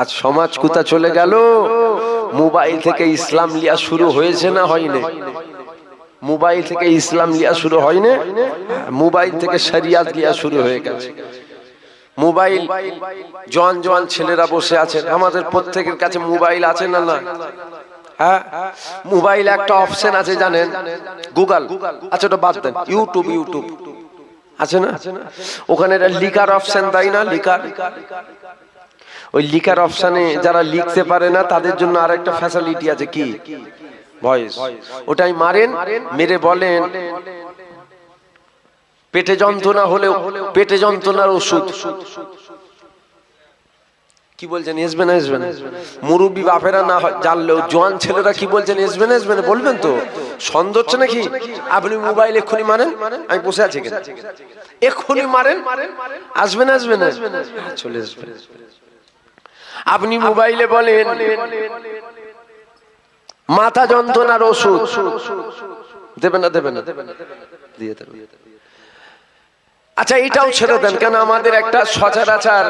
আজ সমাজ কোথা চলে গেল। মোবাইল থেকে ইসলাম লিয়া শুরু হয়েছে না হয়নি? মোবাইল থেকে ইসলাম লিয়া শুরু হয়নি? মোবাইল থেকে শরিয়াত লিয়া শুরু হয়ে গেছে। মোবাইল জোয়ান জোয়ান ছেলেরা বসে আছেন। আমাদের প্রত্যেকের কাছে মোবাইল আছে না না হ্যাঁ? মোবাইল একটা অপশন আছে জানেন? গুগল। আচ্ছা ওটা বাদ দেন। YouTube YouTube. আছে না? ওখানে লিকার অপশন দেয় না? লিকার ওই লিখার অপশানে যারা লিখতে পারে না, তাদের জন্য আর একটা ফ্যাসিলিটি আছে কি? ভয়েস ওটাই মারেন, মেরে বলেন, পেটে যন্ত্রণা হলেও, পেটে যন্ত্রণার ওষুধ। কি বলছেন এসবে না এসবে না মুরব্বী বাপেরা না জানলেও জোয়ান ছেলেরা কি বলছেন এসবে না এসবে না বলবেন তো? সন্দেহ হচ্ছে নাকি? আপনি মোবাইল এক্ষুনি মারেন? আমি বসে আছি এক্ষুনি মারেন? আসবেন আসবেন চলে আসবেন। আপনি মোবাইলে বলেন মাথা যন্ত্রণার ওষুধ। দেবেন না দেবেন না দিয়ে দেবেন। আচ্ছা এটাও ছেড়ে দেন কেন আমাদের একটা সচরাচার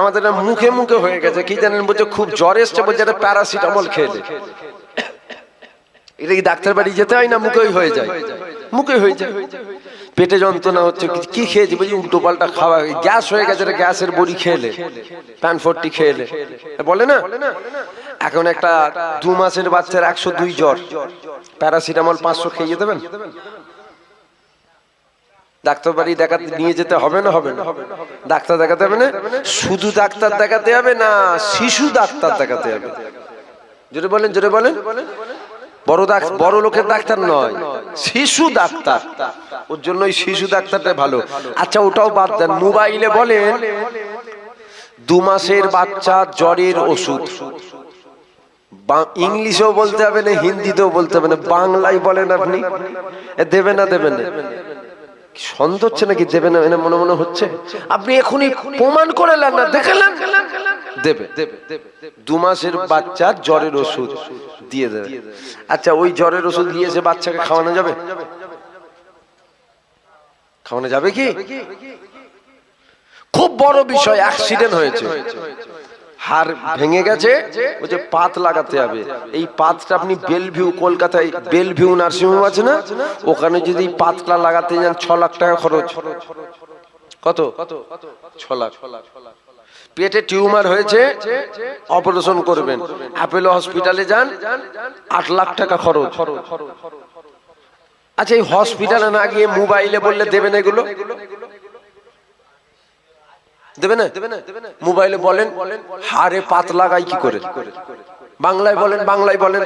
আমাদের মুখে মুখে হয়ে গেছে। কি জানেন বলছে খুব জ্বর এসছে বলছে এটা প্যারাসিটামল খেয়ে। এটা কি ডাক্তার বাড়ি যেতে হয় না মুখেই হয়ে যায়? মুখে হয়ে যায়। পেটে যন্ত্রণা হচ্ছে, কি- খেয়েছি? বলছি, উল্টো পাল্টা খাওয়া। গ্যাস হয়ে গেছে গ্যাসের বড়ি খেলে। প্যান ফোরটি খেলে। বলে না? এখন একটা দু মাসের বাচ্চার একশো দুই জ্বর। প্যারাসিটামল পাঁচশো খেয়ে যেতে দেবেন ডাক্তার বাড়ি দেখাতে নিয়ে যেতে হবে না হবে না? ডাক্তার দেখাতে হবে না? শুধু ডাক্তার দেখাতে হবে না, শিশু ডাক্তার দেখাতে হবে? জোরে বলেন জোরে বলেন। বড় ডাক্তার বড় লোকের ডাক্তার নয়, শিশু ডাক্তার। ওর জন্য ওই শিশু ডাক্তারটা ভালো। আচ্ছা ওটাও বাদ দেন। মোবাইলে বলেন, দু মাসের বাচ্চা জ্বরের ওষুধ। ইংলিশেও বলতে হবে না, হিন্দিতেও বলতে হবে না, বাংলায় বলেন আপনি। দেবে না দেবে না। সন্দেহ হচ্ছে নাকি? দেবে না, এনে মনে মনে হচ্ছে? আপনি এখনই প্রমাণ করে না দেখালেন দেবে। দু মাসের বাচ্চার জ্বরের ওষুধ। দিয়ে দেবে। আচ্ছা ওই জ্বরের ওষুধ দিয়েছে বাচ্চাকে খাওয়ানো যাবে? খাওয়ানো যাবে কি? খুব বড় বিষয় অ্যাক্সিডেন্ট হয়েছে। হার ভেঙে গেছে, ওই যে পাত লাগাতে হবে। এই পাতটা আপনি বেলভিউ, কলকাতায় বেলভিউ নার্সিংহোম আছে না? ওখানে যদি পাতটা লাগাতে যান, ছ লাখ টাকা খরচ। কত? কত ছ লাখ ছ লাখ। পেটে টিউমার হয়েছে, অপারেশন করবেন। অ্যাপেলো হসপিটালে যান, আট লাখ টাকা খরচ। আচ্ছা এই হসপিটালে না গিয়ে মোবাইলে বললে দেবেন এগুলো? দেবে না? মোবাইলে বলেন হারে পাত লাগাই কি করে? বাংলায় বলেন বাংলায় বলেন।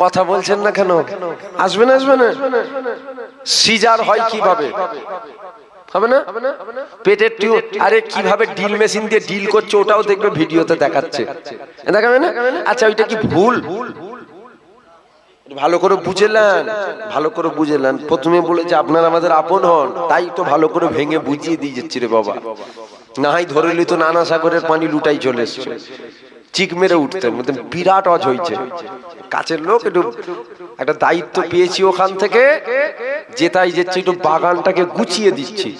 কথা বলছেন না কেন? আসবে না আসবে না? সিজার হয় কীভাবে? হবে না? পেটের টিউ আরে কীভাবে ডিল মেশিন দিয়ে ডিল করছে ওটাও দেখবে ভিডিওতে দেখাচ্ছে। দেখাবে না? আচ্ছা ওইটা কি ভুল? ভালো করে বুঝেলেন, ভালো করে বুঝেলেন। প্রথমে বলেছে, আপনার আমাদের আপন হন, তাই তো ভালো করে ভেঙে বুঝিয়ে দিয়ে যাচ্ছি রে বাবা। না হয় ধরে তো নানা সাগরের পানি লুটাই চলে এসছে। চিক মেরে উঠতে বিরাট অজ হয়েছে। কাছের লোক একটু একটা দায়িত্ব পেয়েছি ওখান থেকে, যেটাই যাচ্ছি একটু বাগানটাকে গুছিয়ে দিচ্ছি।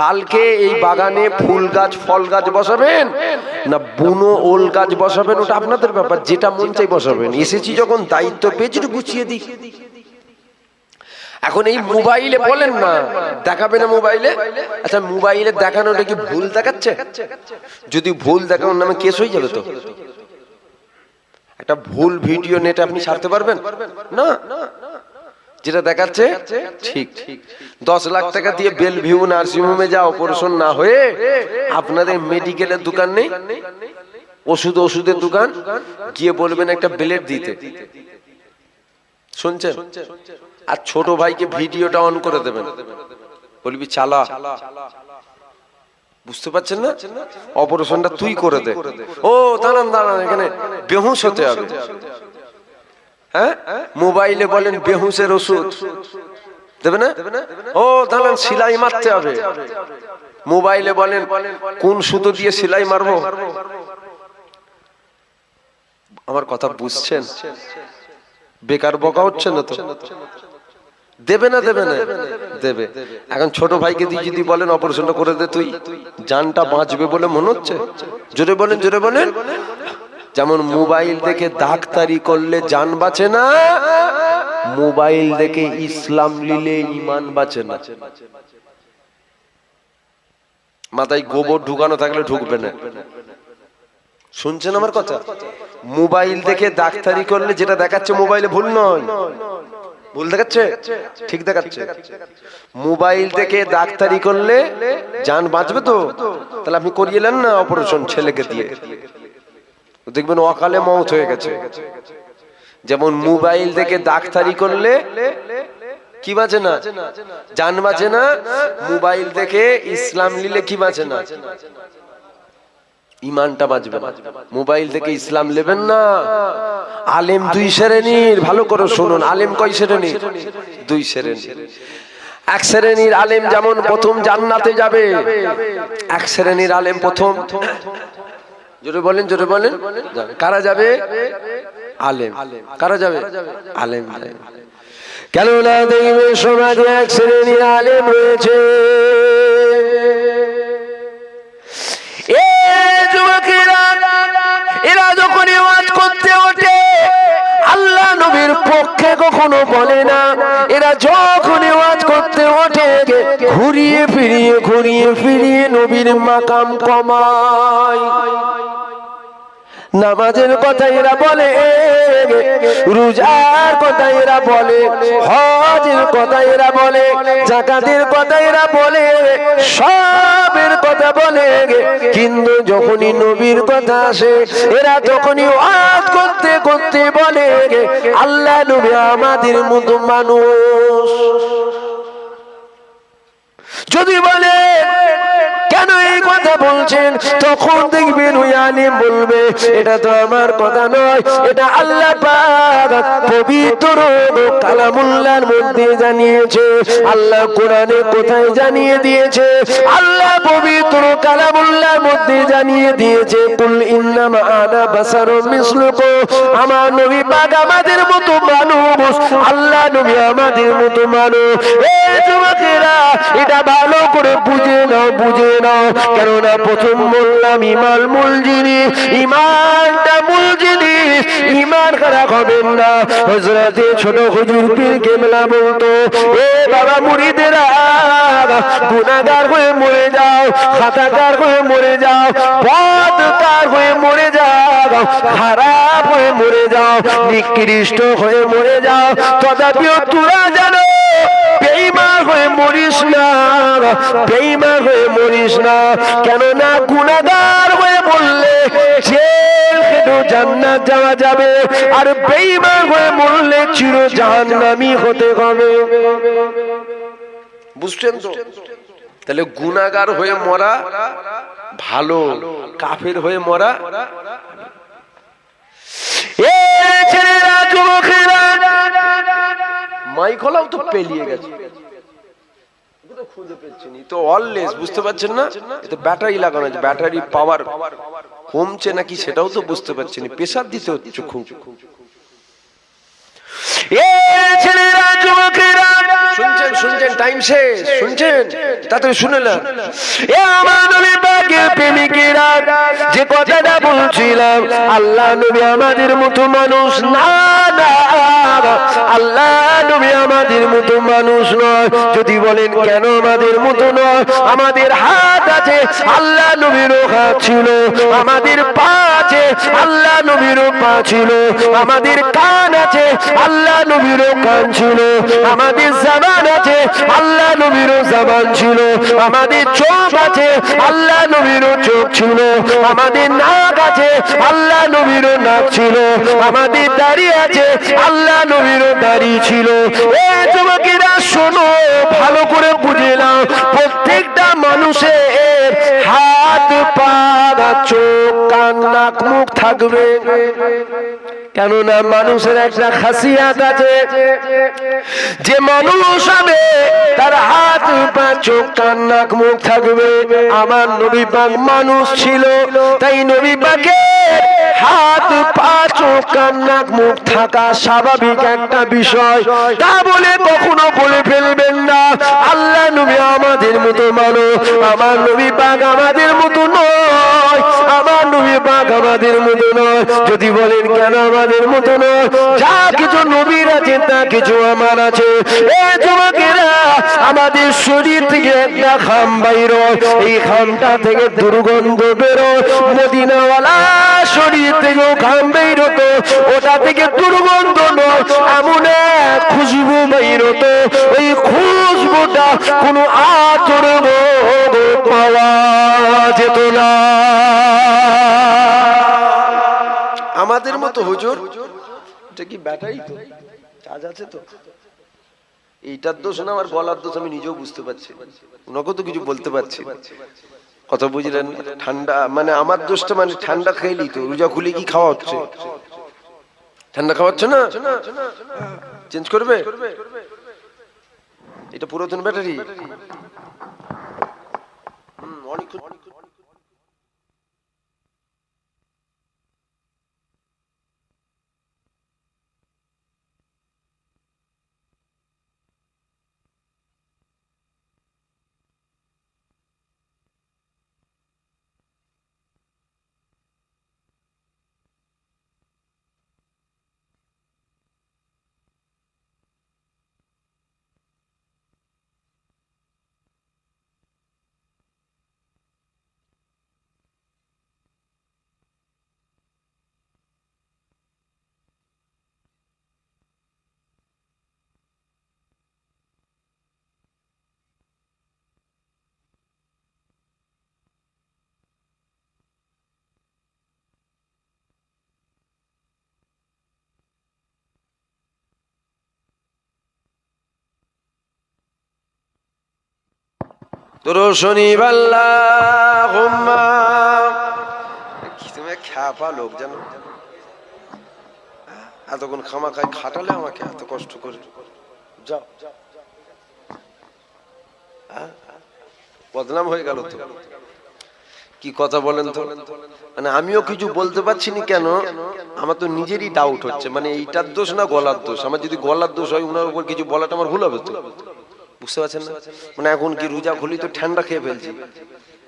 কালকে এই বাগানে ফুল গাছ, ফল গাছ বসাবেন? না বুনো ওল গাছ বসাবেন? ওটা আপনাদের ব্যাপার, যেটা মন চাই বসাবেন। এসেছি যখন, দায়িত্ব পেয়েছি একটু গুছিয়ে দিই। এখন এই মোবাইলে বলেন না, দেখাবে না মোবাইলে? আচ্ছা মোবাইলে দেখানোটা কি ভুল দেখাচ্ছে? যদি ভুল দেখানোর নামে কেস হয়ে যাবে তো? একটা ভুল ভিডিও নেটে আপনি ছাড়তে পারবেন? না। যেটা দেখাচ্ছে? ঠিক। দশ লাখ টাকা দিয়ে বেল ভিউ নার্সিংহোমে যা অপারেশন না হয়ে আপনাদের মেডিকেলের দোকান নেই? ওষুধ ওষুধের দোকান? গিয়ে বলবেন একটা ব্লেড দিতে। শুনছেন? আর ছোট ভাইকে ভিডিওটা অন করে দেবেন। বলবি, চালা বুঝতে পারছেন না? অপারেশনটা তুই করে দে। ও, দাঁড়ান দাঁড়ান, এখানে বেহুশ হতে হবে। হ্যাঁ? মোবাইলে বলেন বেহুশের ওষুধ। দেবে না? ও, দাঁড়ান, সেলাই মারতে হবে। মোবাইলে বলেন, কোন সুতো দিয়ে সেলাই মারবো? আমার কথা বুঝছেন? বেকার বকা হচ্ছে না তো? দেবে না দেবে না। দেবে। এখন ছোট ভাইকে দিয়ে যদি বলেন, অপারেশনটা করে দে তুই। জানটা বাঁচবে বলে মনে হচ্ছে? জোরে বলেন জোরে বলেন। যেমন মোবাইল দেখে ডাক্তারি করলে জান বাঁচে না, মোবাইল দেখে ইসলাম লিলে ইমান বাঁচে না। মাথায় গোবর ঢুকানো থাকলে ঢুকবে না। শুনছেন আমার কথা? মোবাইল দেখে ডাক্তারি করলে যেটা দেখাচ্ছে মোবাইলে ভুল নয়। ভুল দেখাচ্ছে? ঠিক দেখাচ্ছে। মোবাইল থেকে ডাক্তারি করলে যান বাঁচবে তো? তাহলে আপনি করিয়েলেন না অপারেশন ছেলেকে দিয়ে। দেখবেন অকালে মৌত হয়ে গেছে। যেমন মোবাইল থেকে ডাক্তারি করলে কি বাঁচে না? জান বাঁচে না, মোবাইল দেখে ইসলাম নিলে কি বাঁচে না? ইমানটা বাঁচবে না। মোবাইল থেকে ইসলাম নেবেন না। আলেম দুই শ্রেণির ভালো করে শুনুন। আলেম কয় শ্রেণির দুই শ্রেণির এক শ্রেণির আলেম যেমন প্রথম জান্নাতে যাবে। এক শ্রেণির আলেম প্রথম। জোরে বলেন জোরে বলেন। কারা যাবে? আলেম। কারা যাবে? আলেম। আলেম। কেননা দেখবে সমাজে এক শ্রেণির আলেম রয়েছে। এরা যখন ওয়াজ করতে ওঠে, আল্লাহ নবীর পক্ষে কখনো বলে না। এরা যখন ওয়াজ করতে ওঠে, ঘুরিয়ে ফিরিয়ে ঘুরিয়ে ফিরিয়ে নবীর মাকাম কমায়। নামাজের কথা এরা বলে, রোজার কথা এরা বলে, হজের কথা এরা বলে, জাকাতের কথা এরা বলে, সবের কথা বলে। কিন্তু যখনই নবীর কথা আসে, এরা তখনই ওয়াজ করতে করতে বলে, আল্লাহ নবী আমাদের মতো মানুষ। যদি বলে, কেন এই কথা বলছেন? তখন দেখবেন ওই আলিম বলবে, এটা তো আমার কথা নয়, এটা আল্লাহ পবিত্র কালামুল্লাহর মধ্যে জানিয়েছে, আল্লাহ কোরআনে কোথায় জানিয়ে দিয়েছে, আল্লাহ পবিত্র কালামুল্লাহর মধ্যে জানিয়ে দিয়েছে, কুল ইন্নামা আনা বাসারুম মিসলুকুম আমার নবী পাক আমাদের মতো মানুষ, আল্লাহ নবী আমাদের মতো মানুষ। এই যুবকেরা এটা ভালো করে বুঝে নাও বুঝে নাও। কেননা প্রথম বললাম ইমান মূল জিনিস, ইমানটা মূল জিনিস, ইমান খারাপ হবেন না। হজরতে ছোট হুজুর পীর কেমলা বলতো, এ বাবা মুড়িদেরা গুনাগার হয়ে মরে যাও, খাতাকার হয়ে মরে যাও পদকার হয়ে মরে যাও, খারাপ হয়ে মরে যাও, নিকৃষ্ট হয়ে মরে যাও, তথাপিও তোরা জানো হয়ে মরিস না, বেইমান হয়ে মরিস না। কেননা গুনাগার হয়ে বললে খেটেও জান্নাত যাওয়া যাবে। আর বেইমান হয়ে মরলে চির জাহান্নামী হতে হবে। বুঝছেন তো? তাহলে গুনাগার হয়ে মরা ভালো, কাফের হয়ে মরা ছেলেরা যুবকেরা মাইকলাও তো পেলিয়ে গেছে। তো বুঝতে না? এতে ব্যাটারি লাগানো আছে ব্যাটারি পাওয়ার কমছে নাকি সেটাও তো বুঝতে দিতে হচ্ছে খুব। শুনছেন শুনছেন টাইম শেষ, শুনছেন? তাড়াতাড়ি শুনলেন এ যে কথাটা বলছিলাম, আল্লাহ নবী আমাদের মতো মানুষ না। আল্লাহ নবী আমাদের মতো মানুষ নয়। যদি বলেন কেন আমাদের মতো নয়? আমাদের হাত আছে, আল্লাহ নবীরও হাত ছিল। আমাদের পা আছে, আল্লাহ নবীরও পা ছিল। আমাদের কান আছে, আল্লাহ নবীরও কান ছিল। আমাদের জামান আছে, আল্লাহ নবীরও জামান ছিল। আমাদের চোখ আছে, আল্লাহ নবীরও চোখ ছিল। আমাদের নাক আছে, আল্লাহ নবীরও নাক ছিল। আমাদের দাড়ি আছে, আল্লাহ নবীরও দাড়ি ছিল যুবকেরা, শোনো, ভালো করে বুঝে নাও, প্রত্যেকটা মানুষের হাত, পা, চোখ, কান, নাক, মুখ থাকবে। কেননা মানুষের একটা খাসিয়াত আছে। যে মানুষ হবে, তার হাত, পা, চোখ, কান, নাক, মুখ থাকবে। আমার নবী পাক মানুষ ছিল, তাই নবী পাকে হাত, পা, চোখ, কান, নাক, মুখ থাকা স্বাভাবিক একটা বিষয়। তা বলে কখনো বলে ফেলবেন না, আল্লাহ নবী আমাদের মতো মানুষ, আমার নবী পাক আমাদের মতো নয়। নবী পাক আমাদের মতো নয়। যদি বলেন কেন আমাদের মতো নয়? যা কিছু নবীর আছে, তা কিছু আমার আছে। যুবকেরা, আমাদের শরীর থেকে একটা খাম বাইর এই খামটা থেকে দুর্গন্ধ বেরো মদিনাওয়ালা শরীর থেকেও খাম বের হতো। ওটা থেকে দুর্গন্ধ নয়, এমন এক খুশবু বের হতো। ওই খুশবুটা কোনো আচর পাওয়া যেত না। আমাদের মতো হুজুর? এটা কি ব্যাটারি তো? কাজ আছে তো। এইটার দোষ না আমার গলার দোষ আমি নিজেও বুঝতে পারছি ওনাকে তো কিছু বলতে পারছি। কথা বুঝলেন? ঠান্ডা মানে আমার দোষটা মানে ঠান্ডা খেয়েলি তো রোজা খুলে কি খাওয়া হচ্ছে? ঠান্ডা খাওয়াচ্ছে না? চেঞ্জ করবে? এটা পুরাতন ব্যাটারি। হুম, তুমি খ্যাপা এতক্ষণ খামা খাই খাটালে আমাকে এত কষ্ট করে। যাও। বদনাম হয়ে গেল তো। কি কথা বলেন তো? মানে আমিও কিছু বলতে পারছি না কেন? আমার তো নিজেরই ডাউট হচ্ছে। মানে এইটার দোষ না গলার দোষ? আমার যদি গলার দোষ হয় ওনার উপর কিছু বলাটা আমার ভুল হবে তো? বুঝতে পারছেন না? মানে এখন কি রোজা খুলি তো ঠান্ডা খেয়ে ফেলছি।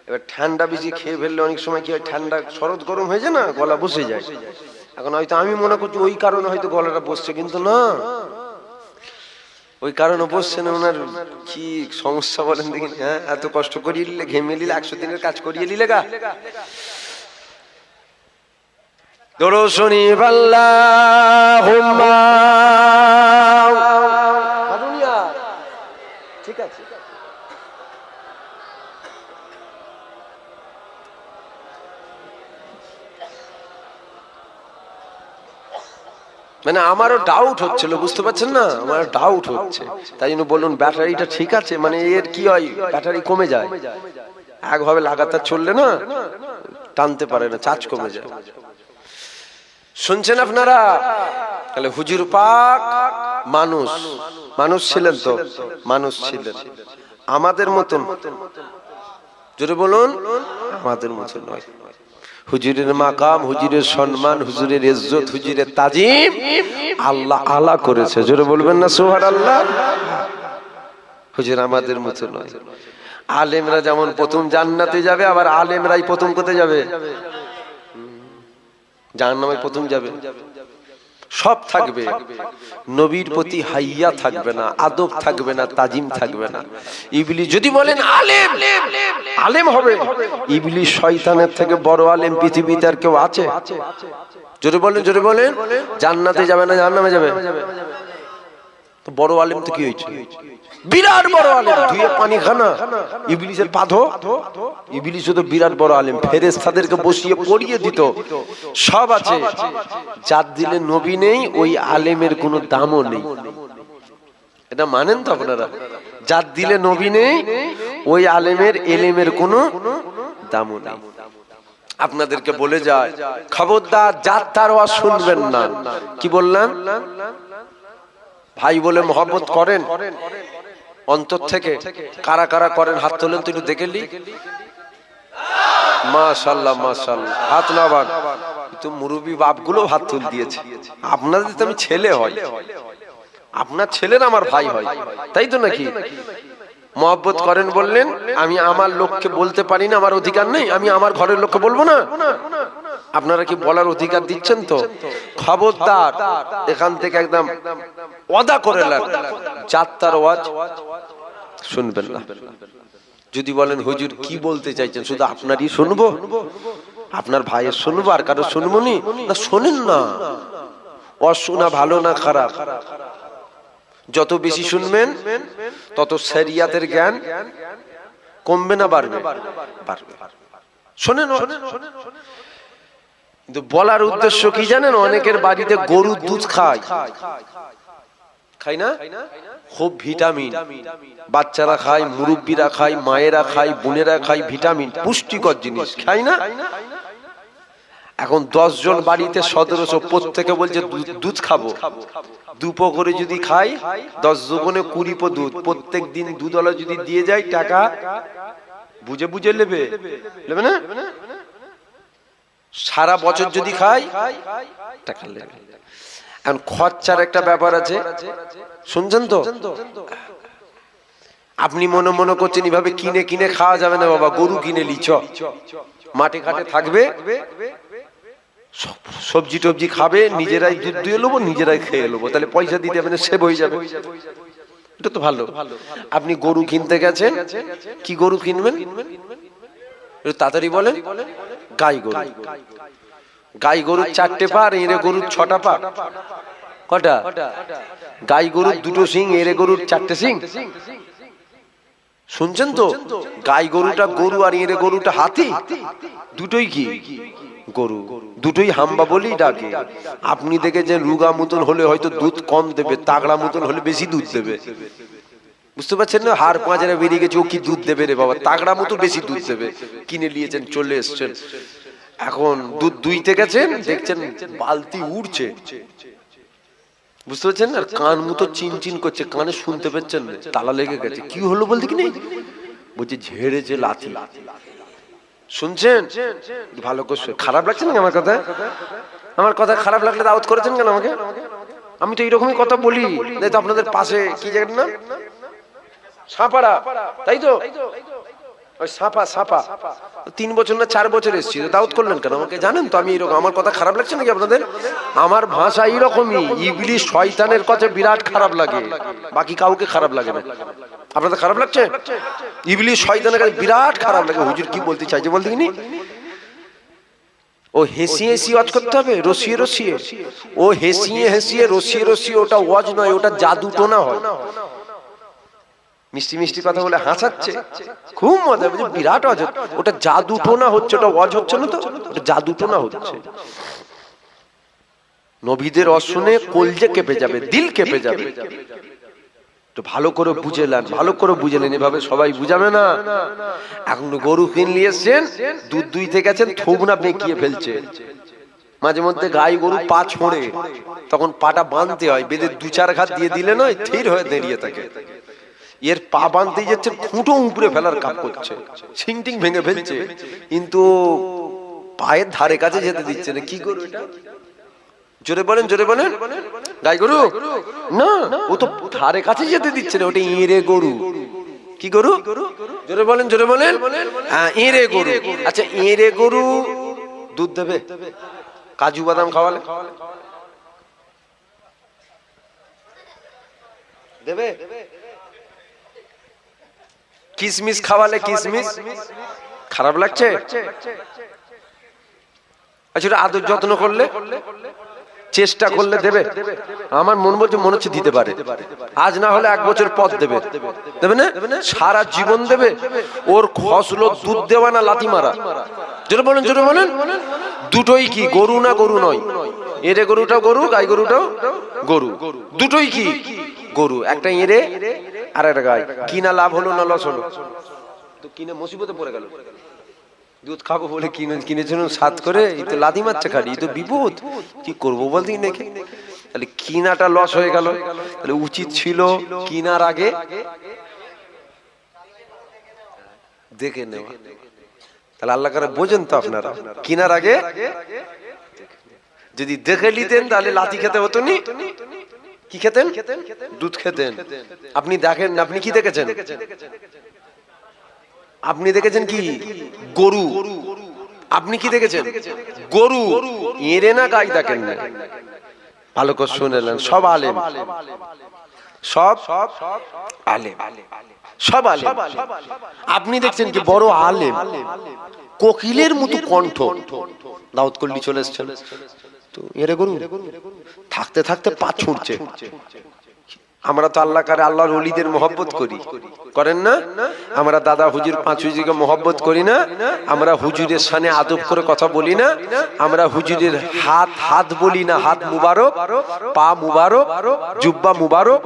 এবার ঠান্ডা বেশি খেয়ে ফেললে অনেক সময় কি হয়, ঠান্ডা শরৎ গরম হয়ে যায় না, গলা বসে যায়। এখন হয়তো আমি মনে করছি ওই কারণে হয়তো গলাটা বসছে, কিন্তু না। ওই কারণে বসছে না, ওনার কি সমস্যা বলেন দেখি হ্যাঁ? এত কষ্ট করিয়ে নিলে, ঘেমে নিলে, একশো দিনের কাজ করিয়ে নিলে গা। দরো শনি পাল্লা হুম্মা মানে আমারও ডাউট হচ্ছিল, বুঝতে পারছেন না? আমার ডাউট হচ্ছে। তাই জন্য বলুন, ব্যাটারিটা ঠিক আছে? মানে এর কি হয়? ব্যাটারি কমে যায়। একভাবে লাগাতার চললে না, টানতে পারে না, চার্জ কমে যায়। শুনছেন আপনারা? তাহলে হুজুর পাক মানুষ মানুষ ছিলেন তো? মানুষ ছিলেন। আমাদের মতন। জোরে বলুন, আমাদের মতন নয়। হুজুরের মাকাম, হুজুরের সম্মান, হুজুরের ইজ্জত, হুজুরের তাজিম আল্লাহ আলা করেছে। জোরে বলবেন না সুহার আল্লাহ হুজুর আমাদের মতো নয়। আলেমরা যেমন প্রথম জান্নাতে যাবে, আবার আলেমরাই প্রথম কোথায় যাবে? জাহান্নামে প্রথম যাবে। সব থাকবে। নবীর প্রতি হাইয়া থাকবে না আদব থাকবে না তাজিম থাকবে না। ইবলি যদি বলেন আলেম আলেম হবে। ইবলি শয়তানের থেকে বড় আলেম পৃথিবীতে আর কেউ আছে? জোরে বলেন জোরে বলেন জান্নাতে যাবে না জাহান্নামে যাবে? তো বড় আলেম তো কি হয়েছে? বিরাট বড় আলেম। ধুয়ে পানি খানা ইবলিসের পাধো ইবলিস তো বিরাট বড় আলেম। ফেরেস্তাদেরকে বসিয়ে পড়িয়ে দিত। সব আছে। যার দিলে নবী নেই ওই আলেমের কোনো দামও নেই। এটা মানেন তো আপনারা? যার দিলে নবী নেই ওই আলেমের এলেমের কোনো দামও নেই। আপনাদেরকে বলে যায় খবরদার যার তার ওয়াজ শুনবেন না। কি বললাম ভাই বলে মহব্বত করেন। অন্তর থেকে কারা কারা করেন? হাত তোলেন, তুই দেখে নি। মাশাল্লাহ মাশাল্লাহ। হাত না বান তো মুরব্বী বাপগুলো ভাত তুল দিয়েছে। আপনাদের তো আমি ছেলে হয় আপনার ছেলের আমার ভাই হয়। তাই তো নাকি? মহব্বত করেন বললেন, আমি আমার লোককে বলতে পারি না, আমার অধিকার নেই, আমি আমার ঘরের লোককে বলব না? আপনারা কি বলার অধিকার দিচ্ছেন তো? খবরদার এখান থেকে একদম ওয়াদা করে যাত্রার ওয়াজ শুনবেন না। যদি বলেন হুজুর কি বলতে চাইছেন? শুধু আপনারই শুনব? আপনার ভাইয়ের শুনব আর কারও শুনব নি? না? শোনেন না। অশোনা ভালো না খারাপ? যত বেশি শুনবেন তত শরিয়াতের জ্ঞান কমবে না বাড়বে। বাড়বে। শোনেন। কিন্তু বলার উদ্দেশ্য কি জানেন? অনেকের বাড়িতে গরুর দুধ খায়। খাই না? খুব ভিটামিন। বাচ্চারা খায়, মুরব্বীরা খায়, মায়েরা খায়, বোনেরা খায়, ভিটামিন, পুষ্টিকর জিনিস। খাই না? এখন দশ জন বাড়িতে সতেরোশো প্রত্যেকে বলছে দুধ- দুধ খাব। দুপো করে যদি খাই দশ দুগুণে কুড়ি পো দুধ। প্রত্যেক দিন দুধওয়ালা যদি দিয়ে যায়, টাকা বুঝে বুঝে নেবে। নেবে না? সারা বছর যদি খাই টাকা নেবে এখন খরচার একটা ব্যাপার আছে। শুনছেন তো? আপনি মনে মনে করছেন এভাবে কিনে কিনে খাওয়া যাবে না বাবা গরু কিনে লিচ। মাঠে ঘাটে থাকবে সব- সবজি টবজি খাবে নিজেরাই দুধ দিয়ে নেব নিজেরাই খেয়ে নেব তাহলে পয়সা দিতে হবে না সেভ হয়ে যাবে। এটা তো ভালো। আপনি গরু কিনতে গেছেন? কি গরু কিনবেন? তাড়াতাড়ি বলেন গাই গরু। গাই গরুর চারটে পা আর এঁড়ে গরুর ছটা পা কটা? গাই গরুর দুটো সিং এঁড়ে গরুর চারটে সিং শুনছেন তো? গাই গরুটা গরু আর এঁড়ে গরুটা হাতি। দুটোই কি? গরু। দুটোই হাম্বা বলেই ডাকে। আপনি দেখে যে রুগা মতন হলে হয়তো দুধ কম দেবে, তাগড়া মতন হলে বেশি দুধ দেবে। বুঝতে পারছেন না? হাড় পাঁচারা বেরিয়ে গেছে, ও কি দুধ দেবে রে বাবা? তাগড়া মতো বেশি দুধ দেবে। কিনে নিয়েছেন, চলে এসছেন। এখন দুধ দুইতে গেছেন, দেখছেন বালতি উড়ছে। বুঝতে পারছেন আর কান মতো চিন চিন করছে, কানে শুনতে পাচ্ছেন না। তালা লেগে গেছে। কি হলো বলতে কি নেই? বলছে, ঝেড়েছে লাথি। শুনছেন? ভালো করে খারাপ লাগছে না আমার কথা? আমার কথা খারাপ লাগলে দাওয়াত করেছেন কেন আমাকে? আমি তো এইরকমই কথা বলি। আপনাদের পাশে, কি জায়গার নাম সাপাড়া, তাই তো? ওই সাপা সাপা। তিন বছর না চার বছর এসেছি দাউদ করলেন কেন? আমাকে জানেন তো আমি এরকম আমার কথা খারাপ লাগছে নাকি আপনাদের? আমার ভাষা এইরকমই, ইবলিশ, শয়তানের কথা বিরাট খারাপ লাগে। বাকি কাউকে খারাপ লাগে না। আপনাদের খারাপ লাগছে? ইবলিশ, শয়তানের কাছে বিরাট খারাপ লাগে। হুজুর কি বলতে চাইছে বলতে কি ও হেসিয়ে হেসি ওয়াজ করতে হবে? রসিয়ে রসিয়ে। ও হেসিয়ে হেসিয়ে, রসিয়ে রসিয়ে, ওটা ওয়াজ নয়, ওটা জাদু টোনা হয়। মিষ্টি মিষ্টি কথা বলে হাসাচ্ছে। খুব মজা বুঝি বিরাট হচ্ছে। ওটা জাদু টোনা হচ্ছে, ওটা অজ হচ্ছে না তো? ওটা জাদু হচ্ছে। নবীদের অশুনে কলজে কেঁপে যাবে, দিল কেঁপে যাবে। তো ভালো করে বুঝেলেন, ভালো করে বুঝে বুঝেলেন, এভাবে সবাই বুঝাবে না। এখন গরু কিনলে এসছেন, দুধ দুইতে গেছেন থুবনা বেঁকিয়ে ফেলছে। মাঝে মধ্যে গাই গরু পা ছোঁড়ে, তখন পাটা বাঁধতে হয়, বেঁধে দু চার ঘাত দিয়ে দিলে নয়, স্থির হয়ে দাঁড়িয়ে থাকে। এর পা বাঁধতে যাচ্ছে খুঁটো উপরে ফেলার কাপ করছে। সিংটিং ভেঙে ফেলছে। কিন্তু পায়ের ধারে কাছে যেতে দিচ্ছে না। কি এটা? জোরে বলেন জোরে বলেন। গাই গরু? না, ও তো ধারে কাছে যেতে দিচ্ছে না। ওটা এঁড়ে গরু। কি গরু? জোরে বলেন জোরে বলেন। হ্যাঁ এঁড়ে গরু। আচ্ছা এঁড়ে গরু দুধ দেবে? কাজু বাদাম খাওয়ালে? দেবে? কিসমিস খাওয়ালে কিসমিস? খারাপ লাগছে? আচ্ছা আদর যত্ন করলে? চেষ্টা করলে দেবে। আমার মন বলছে, মনে হচ্ছে দিতে পারে। আজ না হলে এক বছর পথ দেবে। দেবে না? সারা জীবন দেবে। ওর খসলো দুধ দেওয়া না লাথি মারা? জোরে বলেন জোরে বলেন। দুটোই কি, গরু না গরু নয়? এরে গরুটাও গরু, গাই গরুটাও গরু। দুটোই কি, গরু। একটা এরে আর একটা গাই কিনা লাভ হলো না লস হলো? তো কিনে মুসিবতে পড়ে গেল। দুধ খাব বলে কিনে কিনেছিল সাত করে এই তো লাদি মারছে খালি এই তো বিপদ। কি করব বলতে নাকি? তাহলে কিনাটা লস হয়ে গেল। তাহলে উচিত ছিল কিনার আগে। দেখে নেওয়া। তাহলে আল্লাহ করে বোঝেন তো আপনারা কিনার আগে। যদি দেখে নিতেন তাহলে লাথি খেতে হতো নি? কি খেতেন? দুধ খেতেন। আপনি দেখেন আপনি কি দেখেছেন? আপনি দেখেছেন কি? গরু। আপনি কি দেখেছেন? গরু। এরে না গাই দেখেন না। ভালো করে শুনেলেন সব আলেম। সব আলেম। সব আলেম। আপনি দেখছেন কি বড় আলেম? কোকিলের মতো কণ্ঠ। দাউদ কল্লি চলে এসছেন। তো এরে থাকতে থাকতে পা ছুটছে আমরা তো আল্লাহ কারে আল্লাহর অলিদের মহব্বত করি। করেন না? আমরা দাদা হুজুর পাঁচ হুজুরকে মহব্বত করি না। আমরা হুজুরের সামনে আদব করে কথা বলি না। আমরা হুজুরের হাত হাত বলি না। হাত মুবারক, পা মুবারক, জুব্বা মুবারক,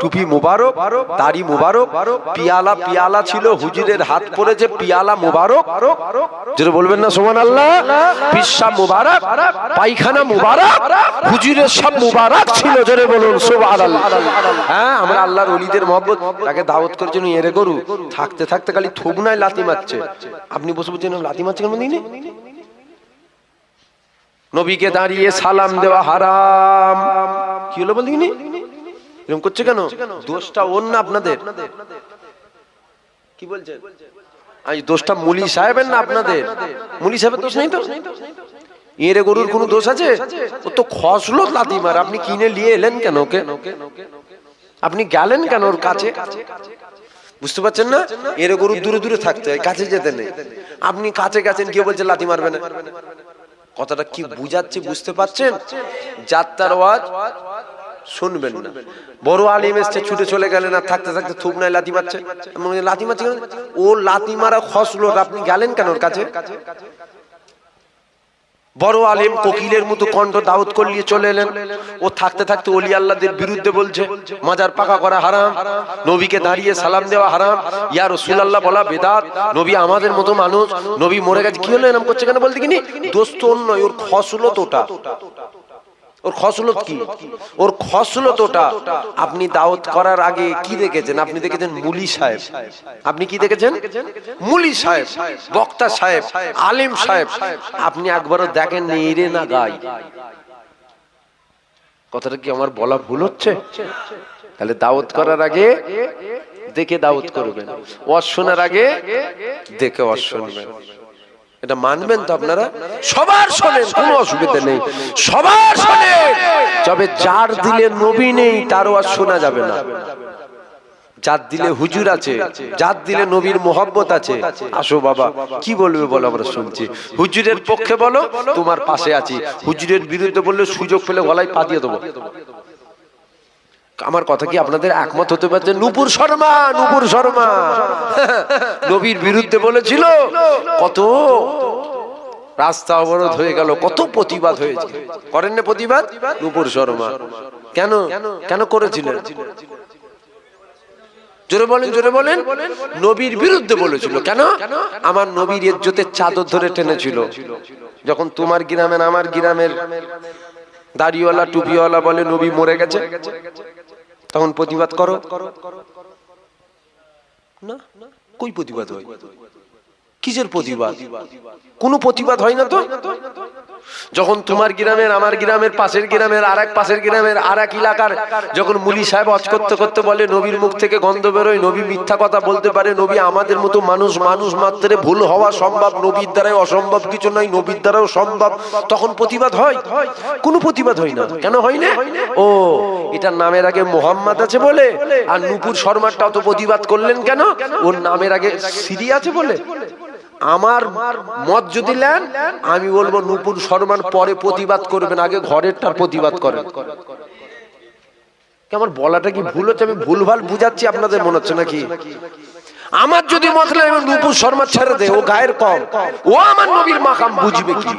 টুপি মুবারক, দাড়ি মুবারক, পিয়ালা পিয়ালা ছিল। হুজুরের হাত পড়েছে পিয়ালা মুবারক। যেটা বলবেন না সোমান আল্লাহ পিসা মুবারক, পায়খানা মুবারক, হুজুরের সব মুবারক ছিল। জোরে বলুন, সুবহানাল্লাহ। হ্যাঁ আমরা আল্লাহর ওলিদের মহব্বত, তাকে দাওয়াত করার জন্য এরে করু থাকতে থাকতে খালি থুবনায় লাতি মারছে। আপনি বসে বলছেন লাতি মারছে কেন দিনে? নবীকে দাঁড়িয়ে সালাম দেওয়া হারাম। কি হলো বল দিনি? এরকম করছে কেন? দোষটা ওর না আপনাদের? কি বলছেন আজ দোষটা মুলি সাহেবের না আপনাদের? মুলি সাহেবের দোষ নেই তো? এরে গরুর কোনো দোষ আছে? ও তো খসলো লাতি মার। আপনি কিনে নিয়ে এলেন কেন ওকে? আপনি গেলেন কেন ওর কাছে? বুঝতে পারছেন না? এর গরু দূরে দূরে থাকতে হয়, কাছে যেতে নেই। আপনি কাছে গেছেন কেউ বলছে লাথি মারবে না। কথাটা কি বুঝাচ্ছে, বুঝতে পারছেন? যাত্রার ওয়াজ শুনবেন না। বড় আলিম এসছে, ছুটে চলে গেলেন আর থাকতে থাকতে থুপ নাই, লাথি মারছে। লাথি মারছে? ও লাথি মারা খসলো, আপনি গেলেন কেন ওর কাছে? বড় আলেম কোকিলের মতো কণ্ঠ দাউদ করলিয়ে চলে এলেন। ও থাকতে থাকতে অলি আল্লাহদের বিরুদ্ধে বলছে, মাজার পাকা করা হারাম, নবীকে দাঁড়িয়ে সালাম দেওয়া হারাম, ইয়া রসুলাল্লাহ বলা বেদাত, নবী আমাদের মতো মানুষ, নবী মরে গেছে। কি হলো, এরম করছে কেন বলতে কিনি দোস্ত অন্য ওর খসলত ওটা। ওর খসলত কি? ওর খসলত ওটা। আপনি দাওয়াত করার আগে কি দেখেছেন? আপনি দেখেছেন মুলি সাহেব। আপনি কি দেখেছেন? মুলি সাহেব, বক্তা সাহেব, আলিম সাহেব। আপনি একবারও দেখেন রে না গাই। কথাটা কি আমার বলা ভুল হচ্ছে? তাহলে দাওয়াত করার আগে দেখে দাওয়াত করবেন। শোনার আগে দেখে শুনবেন। এটা মানবেন তো আপনারা? সবার শোনেন কোনো অসুবিধা নেই। সবার শোনেন! তবে যার দিলে নবী নেই তারও আর শোনা যাবে না। যার দিলে হুজুর আছে যার দিলে নবীর মোহব্বত আছে। আসো বাবা কি বলবে বলো আমরা শুনছি। হুজুরের পক্ষে বলো তোমার পাশে আছি। হুজুরের বিরুদ্ধে বললে সুযোগ পেলে গলায় পা দিয়ে দেবো। আমার কথা কি আপনাদের একমত হতে পারছে নুপুর শর্মা নুপুর শর্মা? নবীর বিরুদ্ধে বলেছিল, কত রাস্তা অবরোধ হয়ে গেল, কত প্রতিবাদ হয়েছে। করেন না প্রতিবাদ? নুপুর শর্মা। কেন? কেন করেছিলেন? জোরে বলেন জোরে বলেন। নবীর বিরুদ্ধে বলেছিল। কেন? আমার নবীর ইজ্জতের চাদর ধরে টেনেছিল। যখন তোমার গ্রামের, আমার গ্রামের দাড়িওয়ালা, টুপিওয়ালা বলে নবী মরে গেছে। তখন প্রতিবাদ করো? না কই প্রতিবাদ হয়? কিসের প্রতিবাদ? কোনো প্রতিবাদ হয় না তো? যখন তোমার গ্রামের, আমার গ্রামের, পাশের গ্রামের আর এক পাশের গ্রামের আর এক এলাকার, যখন মুলি সাহেব অজ করতে করতে বলে, নবীর মুখ থেকে গন্ধ বেরোয়, নবী মিথ্যা কথা বলতে পারে, নবী আমাদের মতো মানুষ মানুষ মাত্রে ভুল হওয়া সম্ভব, নবীর দ্বারাই অসম্ভব কিছু নয়, নবীর দ্বারাও সম্ভব। তখন প্রতিবাদ হয়? কোনো প্রতিবাদ হয় না। কেন হয় না? ও, এটার নামের আগে মোহাম্মদ আছে বলে, আর নুপুর শর্মারটা অত প্রতিবাদ করলেন কেন? ওর নামের আগে সিরি আছে বলে? আমার মত যদি নেন, আমি বলব, নুপুর শর্মার পরে প্রতিবাদ করবেন, আগে ঘরেরটার প্রতিবাদ করেন। আমার বলাটা কি ভুল হচ্ছে? আমি ভুলভাল বুঝাচ্ছি, আপনাদের মনে হচ্ছে নাকি? আমার যদি মতলে আমি নুপুর শর্মা ছেড়ে দে ও গায়ের কম। ও আমার নবীর মাকাম বুঝবে কি?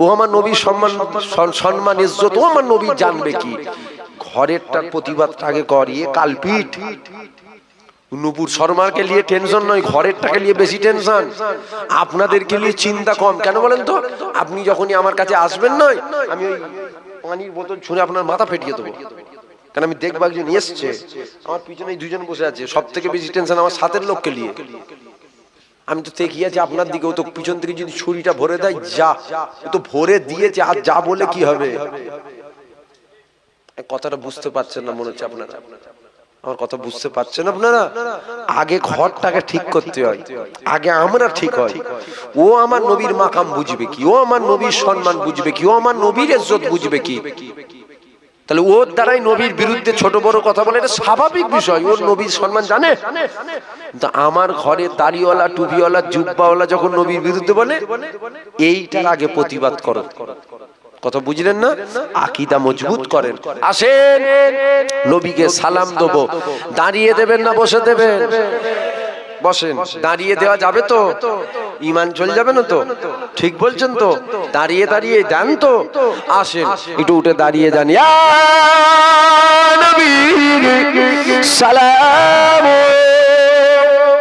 ও আমার নবীর সম্মান সম্মান, ইজ্জত, ও আমার নবী জানবে কি? ঘরেরটার প্রতিবাদ আগে করিয়ে কালপিট নুপুর শর্মাকে নিয়ে টেনশন নয়, ঘরেরটাকে নিয়ে বেশি টেনশন আপনাদেরকে নিয়ে চিন্তা কম। কেন বলেন তো? আপনি যখনই আমার কাছে আসবেন নয়, আমি ওই পানির বোতল ছুঁড়ে আপনার মাথা ফেটিয়ে দেবো। কারণ আমি দেখব একজন এসছে, আমার পিছনে দুজন বসে আছে সব থেকে বেশি টেনশন আমার সাথের লোককে নিয়ে। আমি তো তেকিয়ে আছি আপনার দিকে, ও তো পিছন থেকে যদি ছুরিটা ভরে দেয়, যা। তো ভরে দিয়েছে, আর যা বলে কি হবে? কথাটা বুঝতে পারছেন না মনে হচ্ছে আপনারা। আমার কথা বুঝতে পারছেন আপনারা? আগে ঘরটাকে ঠিক করতে হয়। আগে আমরা ঠিক হয়। ও আমার নবীর মাকাম বুঝবে কি? ও আমার নবীর সম্মান বুঝবে কি? ও আমার নবীর ইজ্জত বুঝবে কি? তাহলে ওর দ্বারাই নবীর বিরুদ্ধে ছোট বড় কথা বলে, এটা স্বাভাবিক বিষয়। ওর নবীর সম্মান জানে? আমার ঘরে দাড়িওয়ালা, টুপিওয়ালা, জুব্বাওয়ালা যখন নবীর বিরুদ্ধে বলে, এইটার আগে প্রতিবাদ করো। কথা বুঝলেন না? আকিদা মজবুত করেন। আসেন, নবীকে সালাম দেবো। দাঁড়িয়ে দেবেন না, বসে দেবেন। বসেন, দাঁড়িয়ে দেওয়া যাবে তো? ইমান চলে যাবে না তো? ঠিক বলছেন তো? দাঁড়িয়ে দাঁড়িয়ে যান তো? আসেন, একটু উঠে দাঁড়িয়ে যান। সালাম